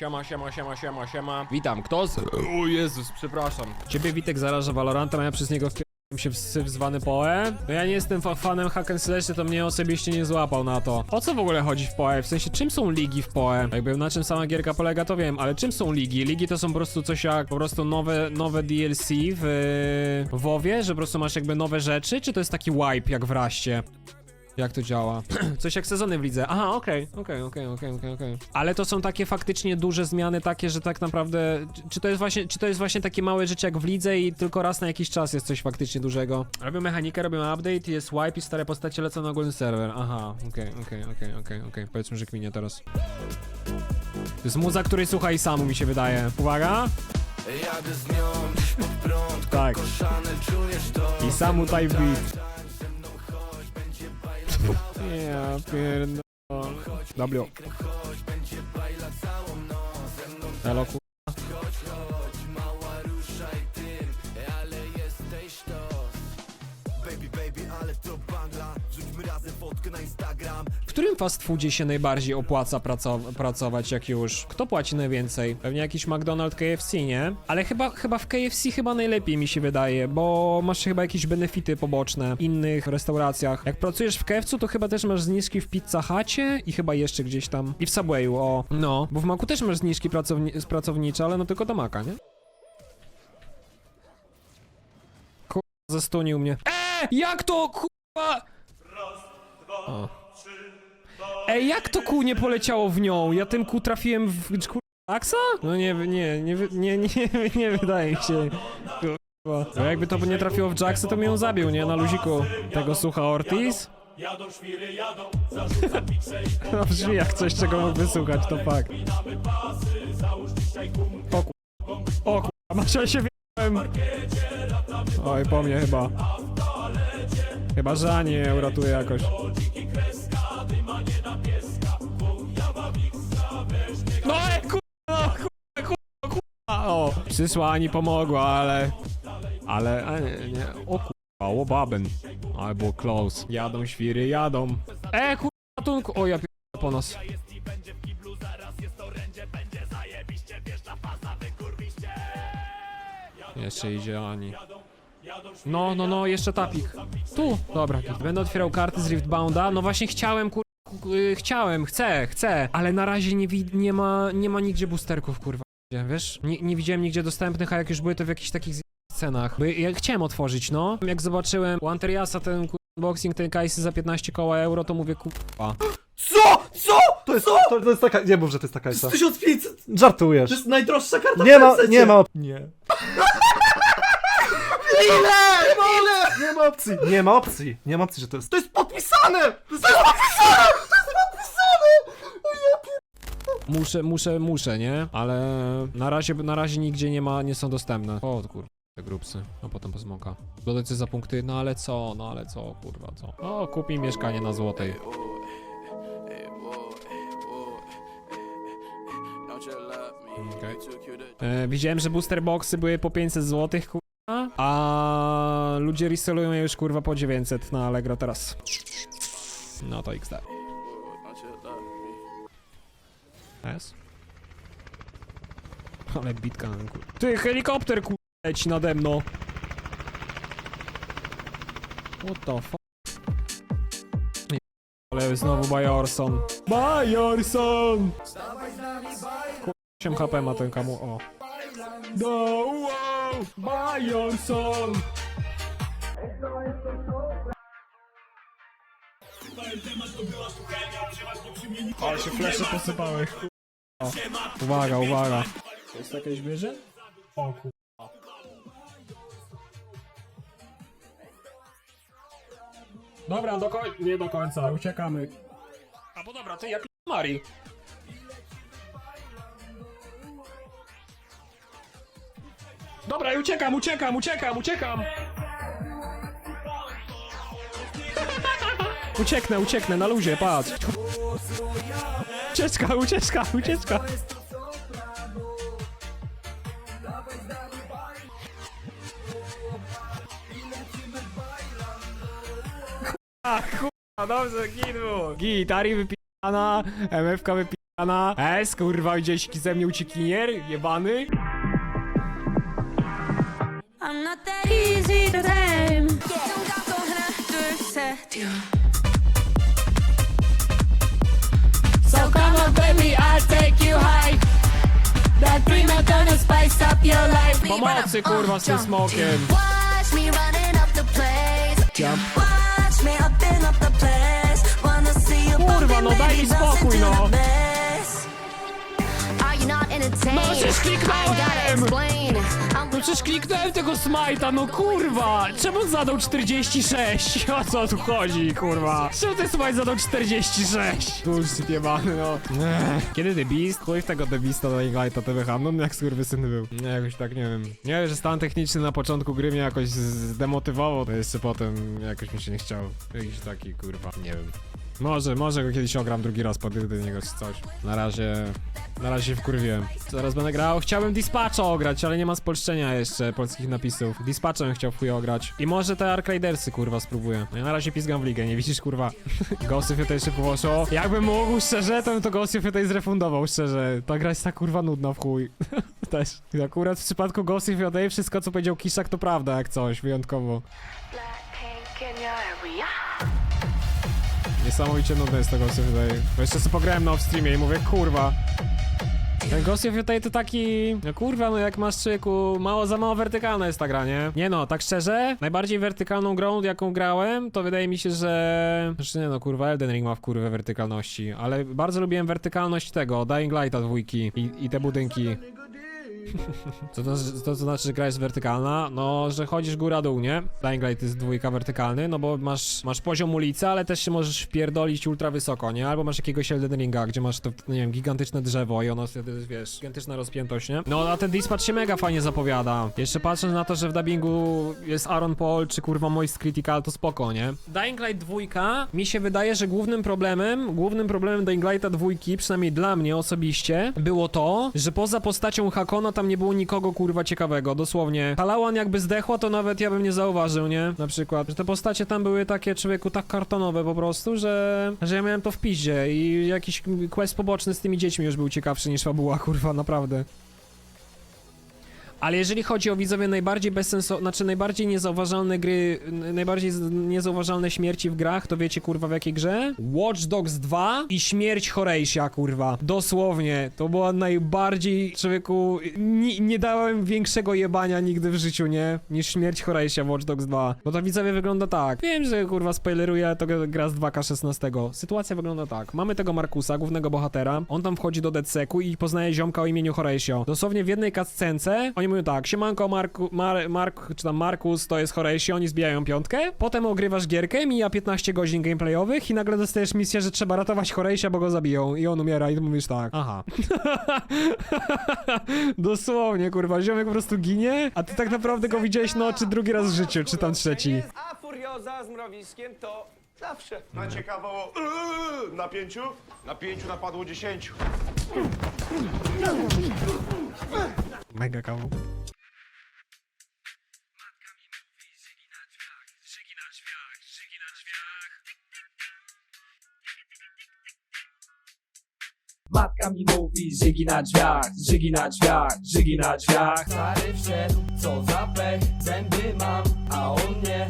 Siema, siema, siema, siema, siema. Witam, kto z... O Jezus, przepraszam. Ciebie Witek zaraża Valorantem, a ja przez niego wpierdam się w syf zwany Poe. No ja nie jestem fa- fanem hack and slashy, to mnie osobiście nie złapał na to. O co w ogóle chodzi w Poe? W sensie, czym są ligi w Poe? Jakby na czym sama gierka polega, to wiem, ale czym są ligi? Ligi to są po prostu coś jak po prostu nowe, nowe DLC w w WoWie, że po prostu masz jakby nowe rzeczy, czy to jest taki wipe jak w Raście? Jak to działa? Coś jak sezony w lidze. Aha, okej, okej, okej, okej, okej, okej. Ale to są takie faktycznie duże zmiany, takie, że tak naprawdę. Czy to jest właśnie, czy to jest właśnie takie małe rzeczy jak w lidze i tylko raz na jakiś czas jest coś faktycznie dużego? Robią mechanikę, robią update, jest wipe i stare postacie lecą na ogólny serwer. Aha, okej, okej, okej, okej, okej. Powiedzmy, że kminie teraz. To jest muza, której słucha i samu mi się wydaje. Uwaga! Jadę z nią dziś pod prąd Tak. Koszany czujesz to I samu type beat. Ja pierdolę. Mną Elo. Fast foodzie się najbardziej opłaca praco- pracować jak już? Kto płaci najwięcej? Pewnie jakiś McDonald's, KFC, nie? Ale chyba, chyba w KFC chyba najlepiej mi się wydaje, bo masz chyba jakieś benefity poboczne w innych restauracjach. Jak pracujesz w KFC, to chyba też masz zniżki w Pizza Hucie i chyba jeszcze gdzieś tam. I w Subwayu, o. No, bo w Macu też masz zniżki pracowni- pracownicze, ale no tylko do Maca, nie? Kurwa, zastunił mnie. Eee! Jak to, kurwa? O. Ej, jak to kół nie poleciało w nią? Ja tym kół trafiłem w kur... Aksa? No nie, nie, nie, nie, nie, nie, nie wydaje mi się. Kurwa. No jakby to nie trafiło w Jacksa, to mnie ją zabił, nie? Na luziku. Tego słucha Ortiz? Jadą świry, jadą, zarzucam No brzmi jak coś, czego mógłby słuchać, to fakt. O ku... O kurwa, masz ja się wiem. Oj, po mnie chyba. Chyba, że ją uratuje jakoś. Przyszła Ani pomogła, ale... Ale, a nie, nie, o kurwa, łobaben. Ale było close. Jadą świry, jadą. E, kurwa, ratunku. O, ja pierdolę po nas. Jeszcze idzie Ani. No, no, no, jeszcze tapik. Tu, dobra. Będę otwierał karty z Riftbounda. No właśnie chciałem, kur... y, Chciałem, chcę, chcę, ale na razie nie, nie ma, nie ma nigdzie boosterków, kurwa. Wiesz? Nie, nie widziałem nigdzie dostępnych, a jak już były to w jakichś takich z- cenach. Bo ja chciałem otworzyć, no. Jak zobaczyłem u Anteriasa ten unboxing tej kajsy za 15 koła euro, to mówię, kurwa. Co? Co? To jest, to, to jest taka. Nie mów, że to jest taka. To jest 1500! Żartujesz. To jest najdroższa karta Nie w ma, nie ma. op- Nie. Ile? Ile? Nie ma opcji. Nie ma opcji. Nie ma opcji, że to jest. To jest podpisane! To jest podpisane! To jest podpisane! Muszę, muszę, muszę, nie? Ale na razie, na razie nigdzie nie ma, nie są dostępne. O kur... te grupsy, a potem po smoka. Dodać za punkty, no ale co, no ale co, kurwa, co? O, kup mi mieszkanie na złotej. Okej. E, widziałem, że booster boxy były po 500 zł, kurwa, a ludzie reselują je już, kurwa, po 900 na Allegro teraz. No to XD. S? Ale bitka, kur... Ty, helikopter, kur... leci nade mną. What the fuck? Ale znowu Bajorson. Bajorson! Kur... 8 HP ma ten kamu, o. No, wow! Bajorson! Ale się flesze posypały. O. Uwaga, uwaga. To jest jakaś wieża? O kur... Dobra, do końca. Nie do końca, uciekamy. A bo dobra, ty jak Mari. Dobra, i uciekam, uciekam, uciekam, uciekam! Ucieknę, ucieknę, na luzie, patrz. Ucieczka, ucieczka, ucieczka. A kurwa, dobrze, git był. Git, Ari wypisana, MFK wypisana. Ana, es, kurwa, gdzieś ze mnie uciekinier, jebany. I'm not that easy to tame. Ciąga So come on baby, I'll take you high. That gonna spice up your life. Pomocy, kurwa, z tym smokiem. Watch me running up the place. Jump. Watch me upping up the place. Wanna see you Kurwa, no daj mi spokój, no. No, przecież kliknąłem! No przecież kliknąłem tego smajta, no kurwa! Czemu zadał 46? O co tu chodzi, kurwa? Czemu ten smite zadał 46? Bullshit jebany, no. Ech. Kiedy The Beast? Chuj w tego The Beasta do Ignite'a TBH, no jak skurwysyn był. Nie, jakoś tak, nie wiem. Nie wiem, że stan techniczny na początku gry mnie jakoś zdemotywował, to jeszcze potem jakoś mi się nie chciał. Jakiś taki, kurwa, nie wiem. Może, może go kiedyś ogram drugi raz, podejdę do niego czy coś. Na razie, na razie się wkurwiłem. Zaraz będę grał. Chciałem Dispatcha ograć, ale nie ma spolszczenia jeszcze polskich napisów. Dispatchem chciał w chuj ograć. I może te Ark Raidersy, kurwa, spróbuję. Ja na razie pizgam w ligę, nie widzisz, kurwa. Ghost of Yotei szybko poszło. Jakbym mógł, szczerze, to bym to Ghost of Yotei zrefundował, szczerze. Ta gra jest tak, kurwa, nudna w chuj. Też. Akurat w przypadku Ghost of Yotei wszystko, co powiedział Kiszak, to prawda, jak coś, wyjątkowo. Niesamowicie nudne jest to Ghost of Yotei. Bo jeszcze sobie pograłem na off-streamie i mówię, kurwa. Ten Ghost of Yotei to taki... No kurwa, no jak masz człowieku, mało za mało wertykalna jest ta gra, nie? Nie no, tak szczerze, najbardziej wertykalną grą, jaką grałem, to wydaje mi się, że... Znaczy nie no, kurwa, Elden Ring ma w kurwę wertykalności, ale bardzo lubiłem wertykalność tego, Dying Lighta dwójki i, i te budynki. Co to, to, znaczy, że gra jest wertykalna? No, że chodzisz góra-dół, nie? Dying Light jest dwójka wertykalny, no bo masz, masz poziom ulicy, ale też się możesz wpierdolić ultra wysoko, nie? Albo masz jakiegoś Elden Ringa, gdzie masz to, nie wiem, gigantyczne drzewo i ono wtedy, wiesz, gigantyczna rozpiętość, nie? No, a ten Dispatch się mega fajnie zapowiada. Jeszcze patrząc na to, że w dubbingu jest Aaron Paul, czy kurwa Moist Critical, to spoko, nie? Dying Light dwójka, mi się wydaje, że głównym problemem, głównym problemem Dying Lighta dwójki, przynajmniej dla mnie osobiście, było to, że poza postacią Hakona tam nie było nikogo kurwa ciekawego, dosłownie. Talawan jakby zdechła, to nawet ja bym nie zauważył, nie? Na przykład, że te postacie tam były takie człowieku tak kartonowe po prostu, że, że ja miałem to w piździe i jakiś quest poboczny z tymi dziećmi już był ciekawszy niż fabuła, kurwa, naprawdę. Ale jeżeli chodzi o widzowie najbardziej bezsensowne, znaczy najbardziej niezauważalne gry, najbardziej niezauważalne śmierci w grach, to wiecie kurwa w jakiej grze? Watch Dogs 2 i śmierć Horates'a kurwa. Dosłownie. To była najbardziej, człowieku, nie, nie dałem większego jebania nigdy w życiu, nie? Niż śmierć Horates'a w Watch Dogs 2. Bo to widzowie wygląda tak. Wiem, że kurwa spoileruję, ale to gra z 2K16. Sytuacja wygląda tak. Mamy tego Markusa, głównego bohatera. On tam wchodzi do DedSecu i poznaje ziomka o imieniu Horatio. Dosłownie w jednej cutscence oni mówią tak, siemanko Marku, Mar, Mark, czy tam Markus, to jest Horatio, oni zbijają piątkę. Potem ogrywasz gierkę, mija 15 godzin gameplayowych i nagle dostajesz misję, że trzeba ratować Horatio, bo go zabiją. I on umiera i ty mówisz tak. Aha. Dosłownie, kurwa, ziomek po prostu ginie, a ty tak naprawdę go widziałeś no czy drugi raz w życiu, czy tam trzeci. A furioza z mrowiskiem to zawsze. Macie kawał yy, na pięciu? Na pięciu napadło dziesięciu. Mega kawał. Matka mi mówi, żygi na drzwiach, żygi na drzwiach, żygi na drzwiach Stary wszedł, co za pech, zęby mam, a on nie.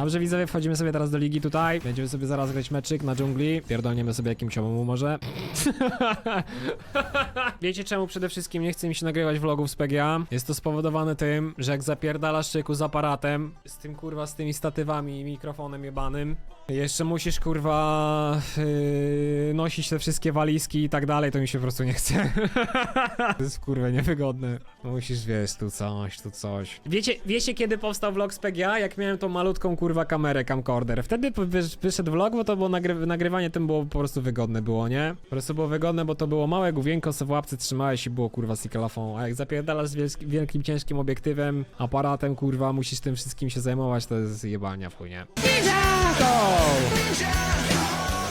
Dobrze widzowie, wchodzimy sobie teraz do ligi tutaj. Będziemy sobie zaraz grać meczyk na dżungli. Pierdolniemy sobie jakimś omumu może. Wiecie czemu przede wszystkim nie chce mi się nagrywać vlogów z PGA? Jest to spowodowane tym, że jak zapierdalasz czyku z aparatem, z tym kurwa, z tymi statywami i mikrofonem jebanym, jeszcze musisz kurwa yy, nosić te wszystkie walizki i tak dalej, to mi się po prostu nie chce. to jest kurwa niewygodne. Musisz, wiesz, tu coś, tu coś. Wiecie, wiecie kiedy powstał vlog z PGA? Jak miałem tą malutką kurwa kamerę camcorder. Wtedy wysz- wyszedł vlog, bo to było nagry nagrywanie tym było po prostu wygodne było, nie? Po prostu było wygodne, bo to było małe główienko, se w łapce trzymałeś i było kurwa sikalafon. A jak zapierdalasz z wielki- wielkim, ciężkim obiektywem, aparatem, kurwa, musisz tym wszystkim się zajmować, to jest jebania w chuj, nie? Go!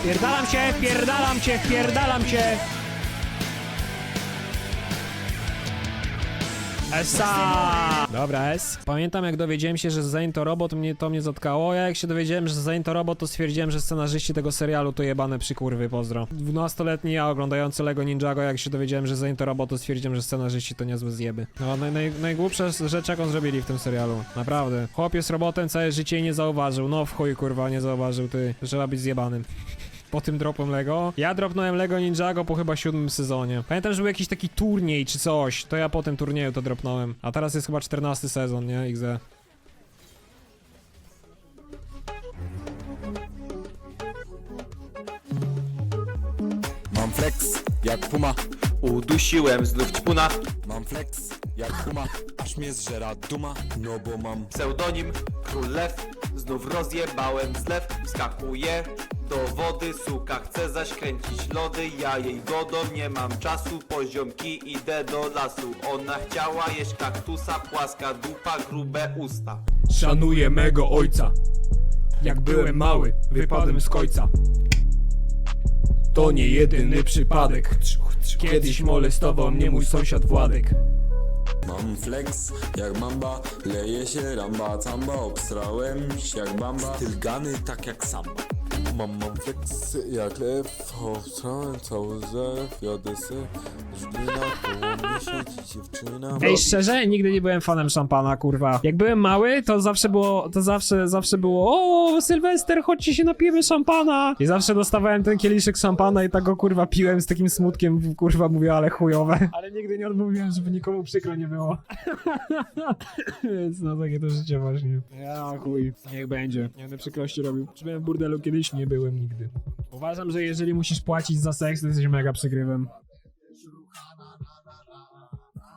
Pierdalam cię, pierdalam cię, pierdalam cię! Esa! Dobra, S. Pamiętam jak dowiedziałem się, że Zane to robot, mnie to mnie zatkało. Ja jak się dowiedziałem, że Zane to robot, to stwierdziłem, że scenarzyści tego serialu to jebane przykurwy, pozdro. 12-letni ja oglądający Lego Ninjago, jak się dowiedziałem, że Zane to robot, to stwierdziłem, że scenarzyści to niezłe zjeby. No, naj, naj, najgłupsza rzecz, jaką zrobili w tym serialu. Naprawdę. Chłop jest robotem całe życie i nie zauważył. No w chuj, kurwa, nie zauważył, ty. Trzeba być zjebanym po tym dropem Lego. Ja dropnąłem Lego Ninjago po chyba siódmym sezonie. Pamiętam, że był jakiś taki turniej czy coś, to ja po tym turnieju to dropnąłem. A teraz jest chyba 14 sezon, nie? XD. Mam flex jak puma Udusiłem znów ćpuna Mam flex jak puma Aż mnie zżera duma No bo mam pseudonim Król Lew Znów rozjebałem zlew Wskakuję do wody Suka chce zaś kręcić lody Ja jej godą nie mam czasu Poziomki idę do lasu. Ona chciała jeść kaktusa Płaska dupa, grube usta. Szanuję mego ojca. Jak byłem mały, wypadłem z kojca To nie jedyny przypadek. Kiedyś molestował mnie mój sąsiad Władek Mam flex jak mamba Leje się ramba camba Obstrałem się jak bamba. Styl tak jak samba Mam, mam flex jak lew Obstrałem cały zew Jadę se Żglina koło mnie siedzi dziewczyna Ej, szczerze, nigdy nie byłem fanem szampana, kurwa. Jak byłem mały, to zawsze było, to zawsze, zawsze było o, Sylwester, chodźcie się napijemy szampana. I zawsze dostawałem ten kieliszek szampana i tak go, kurwa, piłem z takim smutkiem, kurwa, mówię, ale chujowe. Ale nigdy nie odmówiłem, żeby nikomu przykro nie było. Więc no, takie to życie właśnie. Ja chuj, niech będzie. Nie będę przykrości robił. Czy byłem w burdelu kiedyś? Nie byłem nigdy. Uważam, że jeżeli musisz płacić za seks, to jesteś mega przygrywem.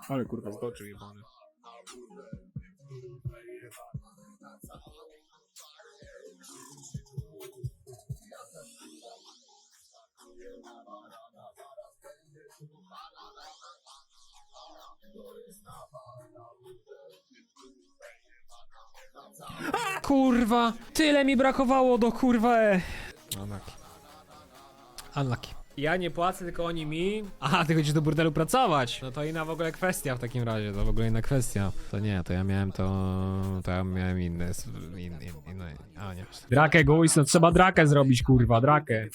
Ale kurwa zboczył jebany. Kurwa, tyle mi brakowało do kurwa e. Unlucky. Unlucky. Ja nie płacę, tylko oni mi. Aha, ty chodzisz do burdelu pracować. No to inna w ogóle kwestia w takim razie, to w ogóle inna kwestia. To nie, to ja miałem to... to ja miałem inne... s- In, in, inne a, nie. Drakę guys, no trzeba drakę zrobić, kurwa, drakę.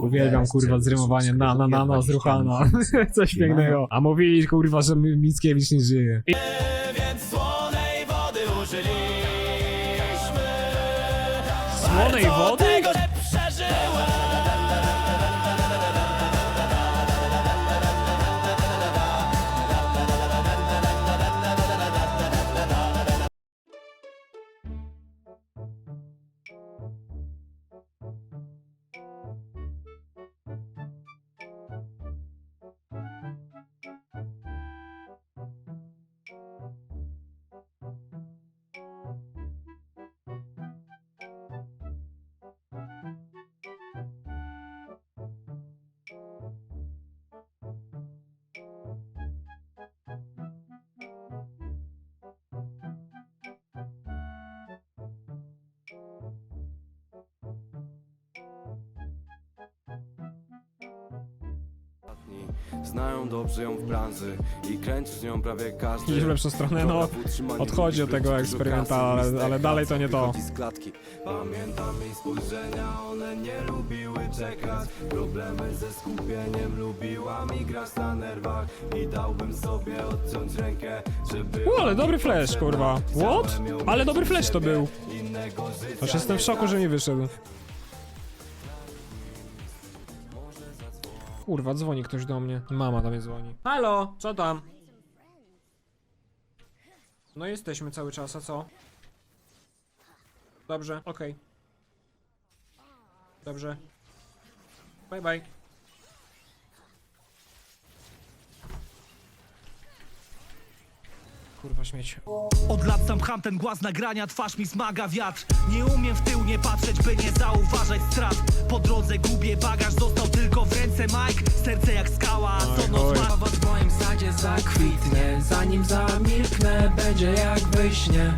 Uwielbiam, kurwa, zrymowanie na, na, na, na, z ruchana. Coś pięknego. A mówili, kurwa, że Mi- Mickiewicz nie żyje. Znają dobrze ją w branży I kręci z nią prawie każdy Idziesz w lepszą stronę, no. Odchodzi od tego eksperymenta, ale- ale dalej to nie to. wychodzi z klatki. Pamiętam jej spojrzenia, one nie lubiły czekać Problemy ze skupieniem, lubiła mi grać na nerwach I dałbym sobie odciąć rękę, żeby U, ale dobry flash, kurwa. What? Ale dobry flash to był. Aż jestem w szoku, że nie wyszedł. Kurwa, dzwoni ktoś do mnie. Mama do mnie dzwoni. Halo, co tam? No jesteśmy cały czas, a co? Dobrze, okej. Dobrze. Bye bye. Kurwa śmieć. Od lat sam ten głaz nagrania, twarz mi smaga wiatr. Nie umiem w tył nie patrzeć, by nie zauważać strat. Po drodze gubię bagaż, został tylko w ręce Mike. Serce jak skała, a co noc ma W twoim sadzie zakwitnie. Zanim zamilknę, będzie jak we śnie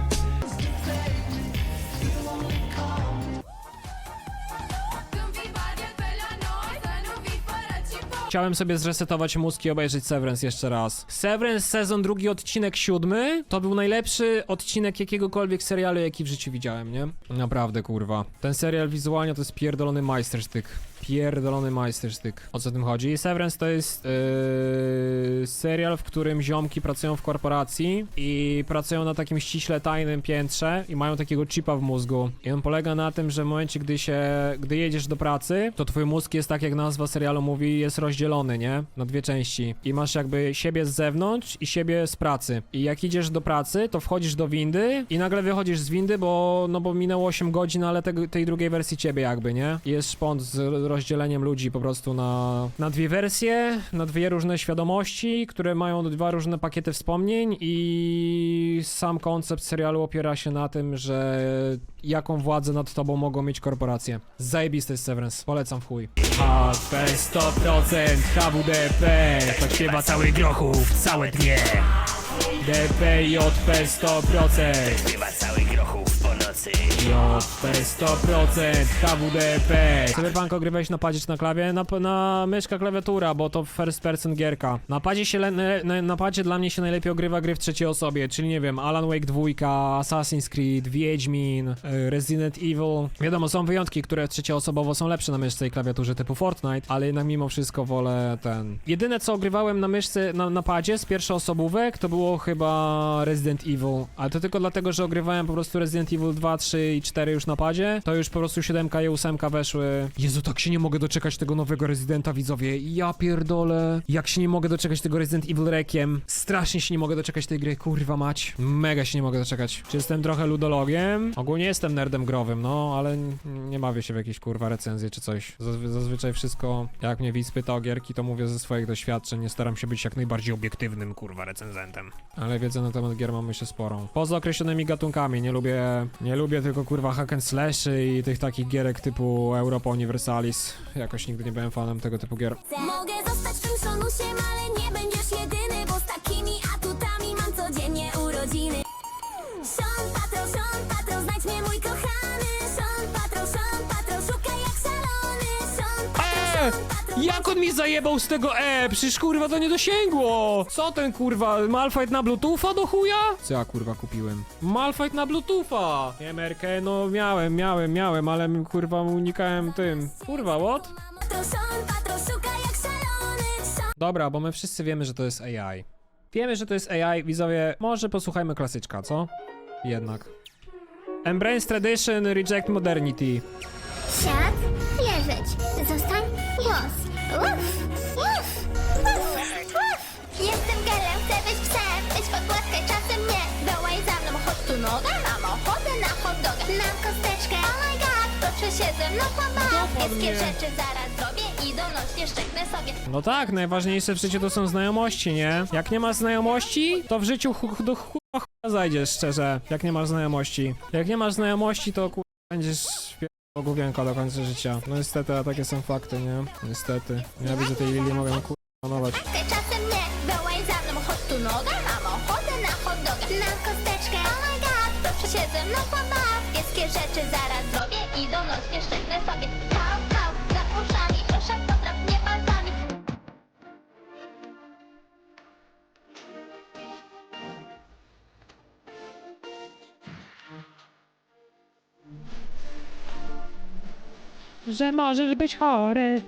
Chciałem sobie zresetować mózg i obejrzeć Severance jeszcze raz. Severance sezon drugi, odcinek siódmy to był najlepszy odcinek jakiegokolwiek serialu, jaki w życiu widziałem, nie? Naprawdę, kurwa. Ten serial wizualnie to jest pierdolony majstersztyk. Pierdolony majstersztyk. O co tym chodzi? Severance to jest yy, serial, w którym ziomki pracują w korporacji i pracują na takim ściśle tajnym piętrze i mają takiego chipa w mózgu. I on polega na tym, że w momencie, gdy się, gdy jedziesz do pracy, to twój mózg jest tak jak nazwa serialu mówi, jest rozdzielony, nie? Na dwie części. I masz jakby siebie z zewnątrz i siebie z pracy. I jak idziesz do pracy, to wchodzisz do windy i nagle wychodzisz z windy, bo no bo minęło 8 godzin, ale tego, tej drugiej wersji ciebie jakby, nie? I Jest szpont z rozdzieleniem ludzi po prostu na, na dwie wersje, na dwie różne świadomości, które mają dwa różne pakiety wspomnień i sam koncept serialu opiera się na tym, że jaką władzę nad tobą mogą mieć korporacje. Zajebisty jest Severance, polecam w chuj. HP 100%, HWDP, tak śpiewa cały grochów, całe dnie. DPJP 100%. Śpiewa cały grochów nocy. JP 100%, HWDP. Cyberpunk ogrywałeś na padzie czy na klawie? Na, na myszka klawiatura, bo to first person gierka. Na padzie się, le, na, na padzie dla mnie się najlepiej ogrywa gry w trzeciej osobie, czyli nie wiem, Alan Wake 2, Assassin's Creed, Wiedźmin, y, Resident Evil. Wiadomo, są wyjątki, które trzecioosobowo są lepsze na myszce i klawiaturze typu Fortnite, ale jednak mimo wszystko wolę ten. Jedyne co ogrywałem na myszce, na, na padzie z pierwszoosobówek to było chyba Resident Evil, ale to tylko dlatego, że ogrywałem po prostu Resident Evil 2, 3 i 4 już na padzie, to już po prostu 7 i 8 weszły. Jezu, tak się nie mogę doczekać tego nowego Residenta, widzowie. Ja pierdolę. Jak się nie mogę doczekać tego Resident Evil Requiem. Strasznie się nie mogę doczekać tej gry, kurwa mać. Mega się nie mogę doczekać. Czy jestem trochę ludologiem? Ogólnie jestem nerdem growym, no, ale nie bawię się w jakieś kurwa recenzje czy coś. Zazwy- zazwyczaj wszystko, jak mnie widz pyta o gierki, to mówię ze swoich doświadczeń. Nie staram się być jak najbardziej obiektywnym kurwa recenzentem. Ale wiedzę na temat gier mam myślę sporą. Poza określonymi gatunkami, nie lubię, nie lubię tylko kurwa hack and slashy i tych takich gierek typu Europa Universalis. Jakoś nigdy nie byłem fanem tego typu gier. Mogę zostać tym sonusiem, ale nie będziesz jedyny Jak on mi zajebał z tego E? Przecież kurwa to nie dosięgło! Co ten kurwa? Malfight na Bluetootha do chuja? Co ja kurwa kupiłem? Malfight na Bluetootha! Nie Merkę, no miałem, miałem, miałem, ale kurwa unikałem tym. Kurwa, what? Jak szalony Dobra, bo my wszyscy wiemy, że to jest AI. Wiemy, że to jest AI, widzowie. Może posłuchajmy klasyczka, co? Jednak. Embrace tradition, reject modernity. Siad, leżeć, głos. Uf, uf, uf, uf. Jestem gelem, chcę być psem, być pogłaskaj czasem nie. Wołaj za mną, chodź tu noga, mam ochotę na hot doga. Mam kosteczkę, oh my god, proszę się ze mną pobaw. Wszystkie rzeczy zaraz zrobię i donośnie szczeknę sobie. No tak, najważniejsze w życiu to są znajomości, nie? Jak nie masz znajomości, to w życiu ch ch do chuja chuja zajdziesz, szczerze. Jak nie masz znajomości. Jak nie masz znajomości, to kur... będziesz główienko do końca życia. No niestety, a takie są fakty, nie? Niestety. Ja widzę tej Lili, mogę ją kur... panować. Czekaj, czasem nie, wołaj za mną, chodź tu noga, mam ochotę na hot. Mam kosteczkę, oh my god, proszę się ze mną pobaw. Wszystkie rzeczy zaraz zrobię i sobie. Że możesz być chory.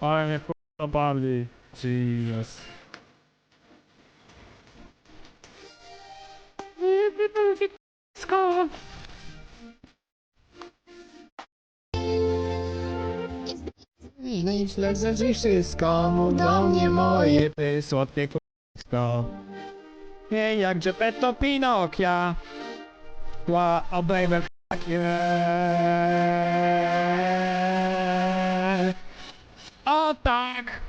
Ale mnie kurwa bawi. Jesus. Skąd? Źle, źle, źle, wszystko, mów do mnie moje ty słodkie kursko. Nie jak Geppetto Pinokia. Fuck yeah. O tak!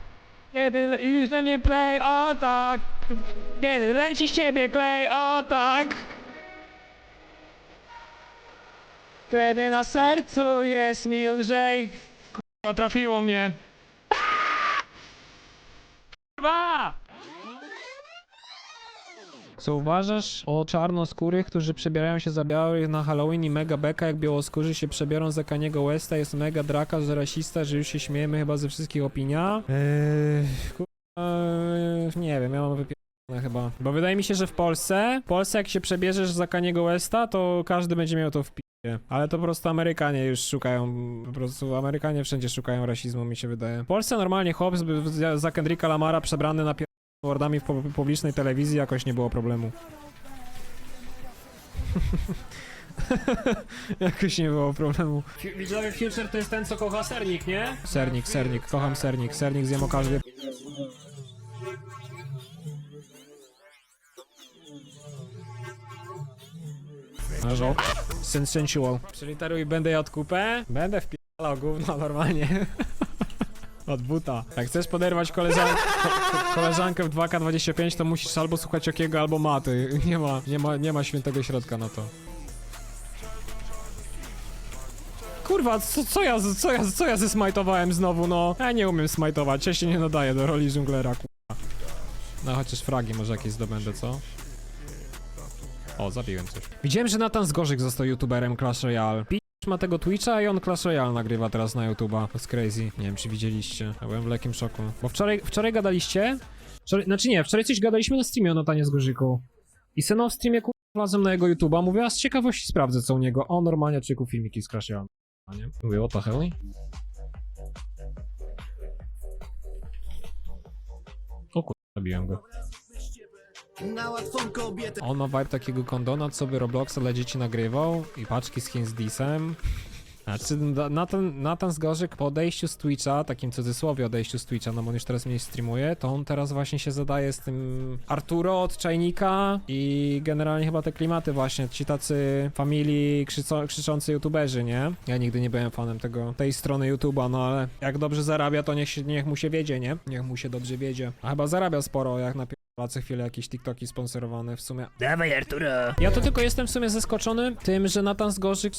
Kiedy już na mnie play, o tak! Kiedy leci z ciebie klej, o tak! Kiedy na sercu jest mi lżej. Kurwa, trafiło mnie. Kurwa! Co uważasz o czarnoskórych, którzy przebierają się za białych na Halloween i mega beka, jak białoskórzy się przebiorą za Kaniego Westa, jest mega draka, że rasista, że już się śmiejemy chyba ze wszystkich opinia? Eee, eee, nie wiem, ja mam wypierdolone chyba. Bo wydaje mi się, że w Polsce, w Polsce jak się przebierzesz za Kaniego Westa, to każdy będzie miał to w pi***ie. Ale to po prostu Amerykanie już szukają, po prostu Amerykanie wszędzie szukają rasizmu, mi się wydaje. W Polsce normalnie Hobbs by za- Kendricka Lamara przebrany na wordami w pu- publicznej telewizji jakoś nie było problemu. jakoś nie było problemu. Widzowie Future to jest ten, co kocha sernik, nie? Sernik, sernik, kocham sernik. Sernik zjem o każdy. Leżą. Sen sensual. Przeliteruj będę jadł kupę. Będę wpieralał gówno normalnie. Od buta. Jak chcesz poderwać koleżan ko ko koleżankę w 2K25, to musisz albo słuchać Okiego, albo Maty. Nie ma, nie ma, nie ma świętego środka na to. Kurwa, co, co ja, co ja, co ja zesmajtowałem znowu, no? Ja nie umiem smajtować, ja się nie nadaję do roli żonglera, kurwa. No chociaż fragi może jakieś zdobędę, co? O, zabiłem coś. Widziałem, że Nathan Zgorzyk został youtuberem Clash Royale. Ma tego Twitcha i on Clash Royale nagrywa teraz na YouTube'a. To jest crazy. Nie wiem, czy widzieliście. Ja byłem w lekkim szoku. Bo wczoraj, wczoraj gadaliście? Wczoraj, znaczy nie, wczoraj coś gadaliśmy na streamie o Natanie Zgorzyku. I Seno w streamie ku... wlazłem na jego YouTube'a, mówię, a z ciekawości sprawdzę co u niego. On normalnie czyku filmiki z Clash Royale. Mówię, what the hell? O kur... zabiłem go. On ma vibe takiego kondona, co by Robloxa dla dzieci nagrywał i paczki z Disem. Znaczy, Nathan, Nathan Zgorzyk po odejściu z Twitcha, takim cudzysłowie odejściu z Twitcha, no bo on już teraz mniej streamuje, to on teraz właśnie się zadaje z tym Arturo od Czajnika i generalnie chyba te klimaty właśnie, ci tacy familii krzyco, krzyczący youtuberzy, nie? Ja nigdy nie byłem fanem tego, tej strony YouTube'a, no ale jak dobrze zarabia, to niech, niech mu się wiedzie, nie? Niech mu się dobrze wiedzie. A chyba zarabia sporo, jak na co chwilę jakieś TikToki sponsorowane w sumie. Dawaj Arturo! Ja to tylko jestem w sumie zaskoczony tym, że Nathan Zgorzyk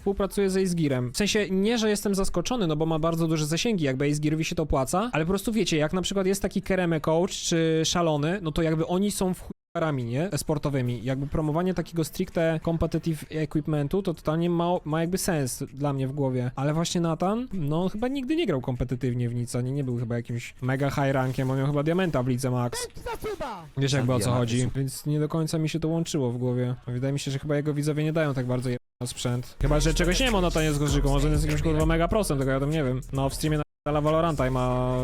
współpracuje z Acegearem. W sensie nie, że jestem zaskoczony, no bo ma bardzo duże zasięgi, jakby Acegearowi się to opłaca, ale po prostu wiecie, jak na przykład jest taki Kereme Coach czy Szalony, no to jakby oni są w chujarami, nie? Sportowymi. Jakby promowanie takiego stricte competitive equipmentu to totalnie ma, ma jakby sens dla mnie w głowie. Ale właśnie Nathan, no chyba nigdy nie grał kompetytywnie w nic, ani nie był chyba jakimś mega high rankiem, on miał chyba diamenta w lidze max. Wiesz jakby o co chodzi, więc nie do końca mi się to łączyło w głowie. Wydaje mi się, że chyba jego widzowie nie dają tak bardzo je na sprzęt. Chyba, że czegoś nie ma na tanie z Gorzyku, może jest jakimś kurwa mega prosem, tego ja tam nie wiem. No w streamie na Valoranta i ma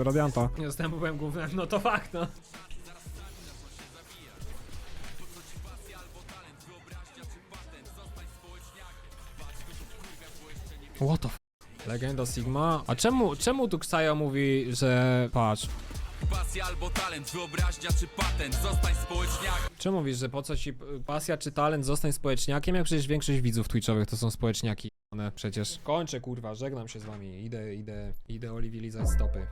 y, Radianta. Nie zostałem byłem głównym, no to fakt, no. What the f... Legenda Sigma? A czemu, czemu tu Ksajo mówi, że... Patrz. Pasja albo talent, wyobraźnia czy patent, zostań społeczniakiem Czemu mówisz, że po co ci y, pasja czy talent, zostań społeczniakiem, jak przecież większość widzów twitchowych to są społeczniaki. One przecież. Kończę kurwa, żegnam się z wami, idę, idę, idę Oliwii lizać stopy.